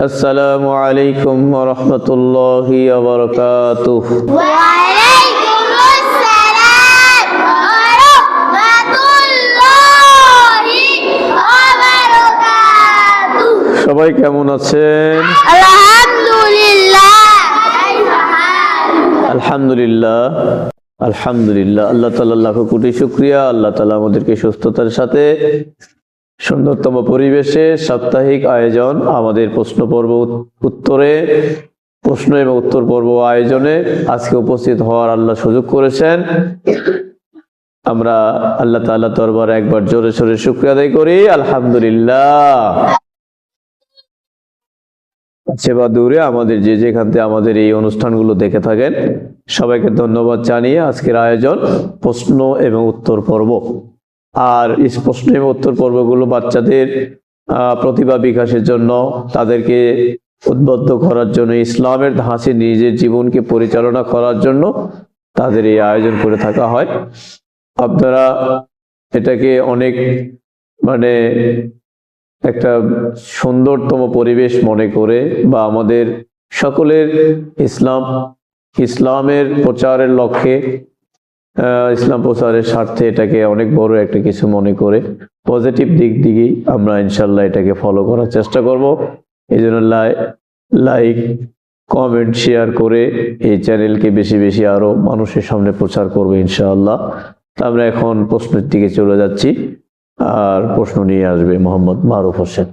السلام عليكم ورحمة الله وبركاته وعليكم السلام ورحمة الله وبركاته সবাই কেমন আছেন الحمد لله আলহামদুলিল্লাহ আলহামদুলিল্লাহ আল্লাহ তাআলা লাখ কোটি শুক্রিয়া আল্লাহ তাআলা আমাদেরকে সুস্থতার সাথে সুন্দরতম পরিবেশে সাপ্তাহিক আয়োজন আমাদের প্রশ্ন পর্ব উত্তরে, প্রশ্ন এবং উত্তর পর্ব আয়োজনে আজকে উপস্থিত হওয়ার আল্লাহ সুযোগ করেছেন। আমরা আল্লাহ তাআলা দরবারে একবার জোরে সোরে শুক্রিয়া আদায় করি। আলহামদুলিল্লাহ। সেবা দূরে আমাদের যে যেখান থেকে আমাদের এই অনুষ্ঠানগুলো দেখে থাকেন, সবাইকে ধন্যবাদ জানিয়ে আজকের আয়োজন প্রশ্ন এবং উত্তর পর্ব। আর প্রশ্ন উত্তর পর্বগুলো বাচ্চাদের প্রতিভা বিকাশের জন্য তাদেরকে উদ্বুদ্ধ করার জন্য, ইসলামের ধাঁচে নিজের জীবনকে পরিচালনা করার জন্য তাদের এই আয়োজন করে থাকা হয়। আপনারা এটাকে অনেক মানে একটা সুন্দরতম পরিবেশ মনে করে বা আমাদের সকলের ইসলাম, ইসলামের প্রচারের লক্ষ্যে ইসলাম প্রচারের স্বার্থে এটাকে অনেক বড় একটা কিছু মনে করে। পজিটিভ দিক দিকেই আমরা ইনশাল্লাহ এটাকে ফলো করার চেষ্টা করব। এই জন্য লাইক কমেন্ট শেয়ার করে এই চ্যানেলকে বেশি বেশি আরও মানুষের সামনে প্রচার করব ইনশাআল্লাহ। তা আমরা এখন প্রশ্নের দিকে চলে যাচ্ছি। আর প্রশ্ন নিয়ে আসবে মোহাম্মদ মারুফ হোসেন।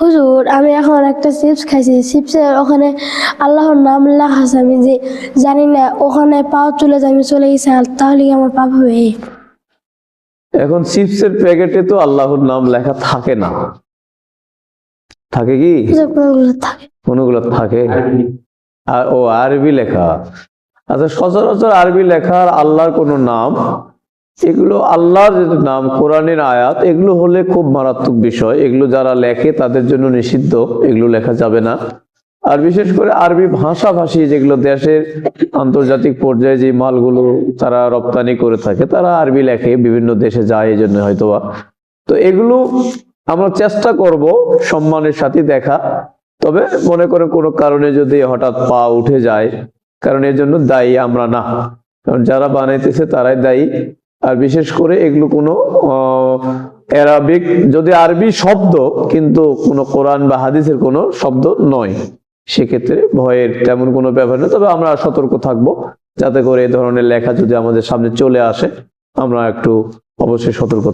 হুজুর আমি এখন একটা চিপস খাইছি। চিপসের ওখানে আল্লাহর নাম লেখা আছে আমি যে জানি না ওখানে পাও চলে যাই আমি চলে গেছি আর তাহলে কি আমার পাপ হবে? এখন চিপসের প্যাকেটে তো আল্লাহর নাম লেখা থাকে না। থাকে কি? কোনগুলো থাকে? কোনগুলো থাকে? আর ও আরবি লেখা। আচ্ছা সচরাচর আরবি লেখার আল্লাহর কোনো নাম এগুলো আল্লাহর নাম, কোরআনের আয়াত, এগুলো হলে খুব মারাত্মক বিষয়। এগুলো যারা লেখে তাদের জন্য নিষিদ্ধ, এগুলো লেখা যাবে না। আর বিশেষ করে আরবি ভাষাভাষী যেগুলো দেশের আন্তর্জাতিক পর্যায়ে যে মালগুলো তারা রপ্তানি করে থাকে, তারা আরবি লেখে, বিভিন্ন দেশে যায় এই জন্য হয়তোবা। তো এগুলো আমরা চেষ্টা করব সম্মানের সাথে দেখা। তবে মনে করে কোনো কারণে যদি হঠাৎ পা উঠে যায়, কারণ এর জন্য দায়ী আমরা না। কারণ যারা বানাইতেছে তারাই দায়ী। আর বিশেষ করে এগুলো কোনো অ্যারাবিক যদি আরবি শব্দ, কিন্তু কোনো কোরআন বা হাদিসের কোনো শব্দ নয়। সেক্ষেত্রে ভয়ের তেমন কোনো ব্যাপার নেই তবে আমরা সতর্ক থাকব, যাতে করে এ ধরনের লেখা যদি আমাদের সামনে চলে আসে, আমরা একটু অবশ্যই সতর্ক